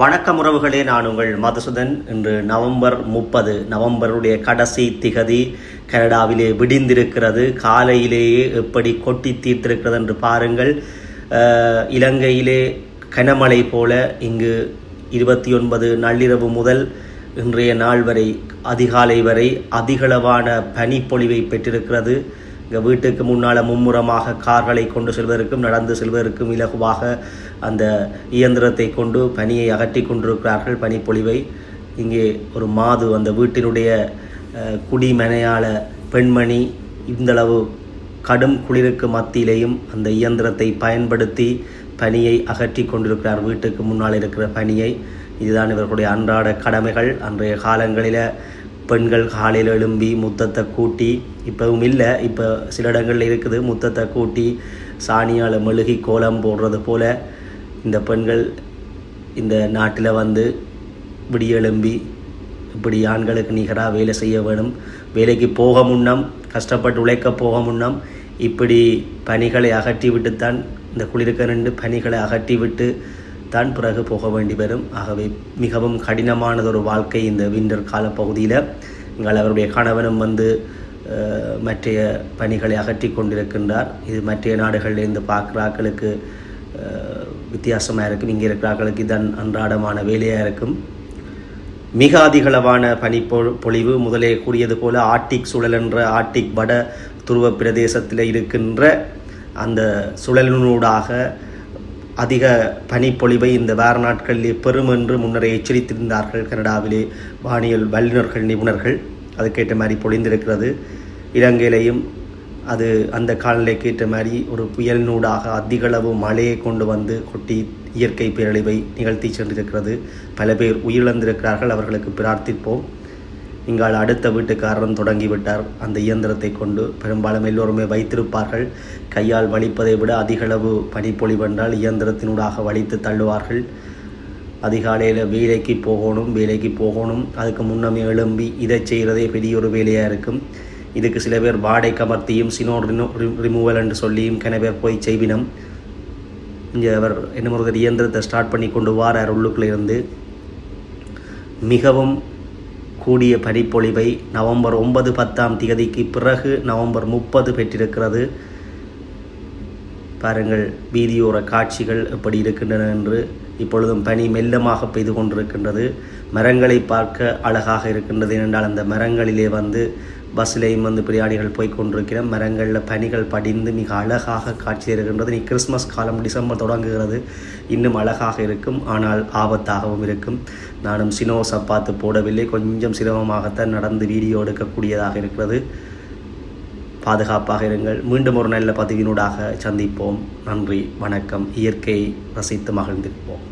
வணக்கம் உறவுகளே நான் உங்கள் மதுசூதன். இன்று நவம்பர் முப்பது நவம்பருடைய கடைசி திகதி கனடாவிலே விடிந்திருக்கிறது. காலையிலேயே எப்படி கொட்டி தீர்த்திருக்கிறது என்று பாருங்கள். இலங்கையிலே கனமழை போல இங்கு இருபத்தி ஒன்பது நள்ளிரவு முதல் இன்றைய நாள் வரை அதிகாலை வரை அதிகளவான பனிப்பொழிவை பெற்றிருக்கிறது. இங்கே வீட்டுக்கு முன்னால் மும்முரமாக கார்களை கொண்டு செல்வதற்கும் நடந்து செல்வதற்கும் இலகுவாக அந்த இயந்திரத்தை கொண்டு பனியை அகற்றி கொண்டிருக்கிறார்கள் பனிப்பொழிவை. இங்கே ஒரு மாது அந்த வீட்டினுடைய குடிமனையாள பெண்மணி இந்தளவு கடும் குளிருக்கு மத்தியிலேயும் அந்த இயந்திரத்தை பயன்படுத்தி பனியை அகற்றி கொண்டிருக்கிறார். வீட்டுக்கு முன்னால் இருக்கிற பனியை. இதுதான் இவர்களுடைய அன்றாட கடமைகள். அன்றைய காலங்களில் பெண்கள் காலையில் எழும்பி முத்தத்தை கூட்டி இப்போவும் இல்லை இப்போ சில இடங்களில் இருக்குது முத்தத்தை கூட்டி சாணியால் மெழுகி கோலம் போடுறது போல் இந்த பெண்கள் இந்த நாட்டில் வந்து விடிய எழும்பி இப்படி ஆண்களுக்கு நிகராக வேலை செய்ய வேணும். வேலைக்கு போக முன்னம் கஷ்டப்பட்டு உழைக்க போக முன்னம் இப்படி பணிகளை அகற்றி விட்டுத்தான் இந்த குளிர்க்க ரெண்டு பணிகளை அகற்றி விட்டு தான் பிறகு போக வேண்டி வரும். ஆகவே மிகவும் கடினமானதொரு வாழ்க்கை இந்த விண்டர் கால பகுதியில் எங்கள் அவருடைய கணவனும் வந்து மற்றைய பணிகளை அகற்றி கொண்டிருக்கின்றார். இது மற்றைய நாடுகளிலிருந்து பார்க்குறாக்களுக்கு வித்தியாசமாக இருக்கும். இங்கே இருக்கிறாக்களுக்கு இதன் அன்றாடமான வேலையாக இருக்கும். மிக அதிகளவான பனிப்பொ பொழிவு முதலே கூறியது போல ஆர்டிக் சுழல் என்ற ஆர்டிக் வட துருவ பிரதேசத்தில் இருக்கின்ற அந்த சுழலினூடாக அதிக பனிப்பொழிவை இந்த வார நாட்களிலே பெறும் என்று முன்னரே எச்சரித்திருந்தார்கள் கனடாவிலே வானியல் வல்லுநர்கள் நிபுணர்கள். அதுக்கேற்ற மாதிரி பொழிந்திருக்கிறது. இலங்கையிலையும் அது அந்த காலநிலைக்கு ஏற்ற மாதிரி ஒரு புயலினூடாக அதிகளவு மழையை கொண்டு வந்து கொட்டி இயற்கை பேரழிவை நிகழ்த்தி சென்றிருக்கிறது. பல பேர் உயிரிழந்திருக்கிறார்கள் அவர்களுக்கு பிரார்த்திப்போம். இங்கால் அடுத்த வீட்டுக்காரரும் தொடங்கிவிட்டார். அந்த இயந்திரத்தை கொண்டு பெரும்பாலும் எல்லோருமே வைத்திருப்பார்கள். கையால் வலிப்பதை விட அதிகளவு பனிப்பொழிவென்றால் இயந்திரத்தினூடாக வலித்து தள்ளுவார்கள். அதிகாலையில் வேலைக்கு போகணும் வேலைக்கு போகணும். அதுக்கு முன்னமே எழும்பி இதை செய்கிறதே பெரிய ஒரு வேலையாக இருக்கும். இதுக்கு சில பேர் வாடை கமர்த்தியும் சினோ ரினோ ரிமூவல் என்று சொல்லியும் கன பேர் போய் செய்வினம். இங்கே அவர் என்ன ஒரு இயந்திரத்தை ஸ்டார்ட் பண்ணி கொண்டு வாரார் உள்ளுக்குள்ளே இருந்து. மிகவும் கூடிய பனிப்பொழிவை நவம்பர் ஒன்பது பத்தாம் தேதிக்கு பிறகு நவம்பர் முப்பது பெற்றிருக்கிறது. பாருங்கள் வீதியோர காட்சிகள் எப்படி இருக்கின்றன என்று இப்பொழுதும் பனி மெல்லமாக பெய்து கொண்டிருக்கின்றது. மரங்களை பார்க்க அழகாக இருக்கின்றது. ஏனென்றால் அந்த மரங்களிலே வந்து பஸ்லேயும் வந்து பிரியாணிகள் போய் கொண்டிருக்கிறோம் மரங்களில் பனிகள் படிந்து மிக அழகாக காட்சி இருக்கின்றது நீ கிறிஸ்மஸ் காலம் டிசம்பர் தொடங்குகிறது. இன்னும் அழகாக இருக்கும். ஆனால் ஆபத்தாகவும் இருக்கும். நானும் சினோ சப்பாத்து போடவில்லை. கொஞ்சம் சிரமமாகத்தான் நடந்து வீடியோ எடுக்கக்கூடியதாக இருக்கிறது. பாதுகாப்பாக இருங்கள். மீண்டும் ஒரு நல்ல பதிவினூடாக சந்திப்போம். நன்றி வணக்கம். இயற்கையை ரசித்து மகிழ்ந்திருப்போம்.